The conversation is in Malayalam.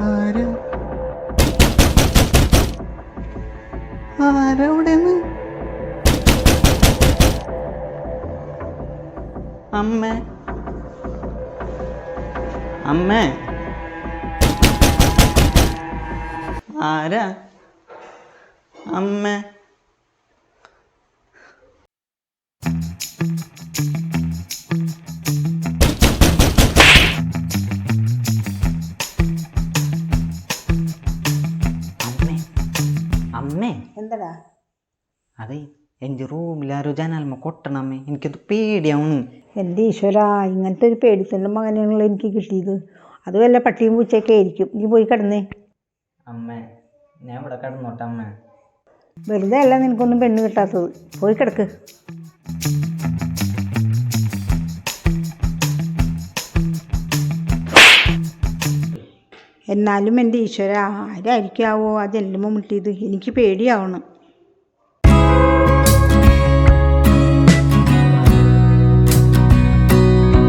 ആരാ? ആരാ അമ്മ. അമ്മ. ആരാ? അമ്മ. അമ്മേ. എന്തടാ? അതെ എന്റെ റൂമിലാരോ ജനാൽമ കൊട്ടണമ്മേ എനിക്കത് പേടിയാവണു എന്റെ ഈശ്വര ഇങ്ങനത്തെ ഒരു പേടിത്തന്റെ മകനാണല്ലോ എനിക്ക് കിട്ടിയത്. അത് വല്ല പട്ടിയും പൂച്ചയൊക്കെ ആയിരിക്കും. നീ പോയി കിടന്നേ. അമ്മേ ഞാൻ ഇവിടെ കിടന്നോട്ടെ അമ്മേ. വെറുതെ അല്ല നിനക്കൊന്നും പെണ്ണ് കിട്ടാത്തത്. പോയി കിടക്ക്. എന്നാലും എന്റെ ഈശ്വര ആരായിരിക്കാവോ? അതെന്റെ ജനലുമ മുട്ടിയത് എനിക്ക് പേടിയാവണം.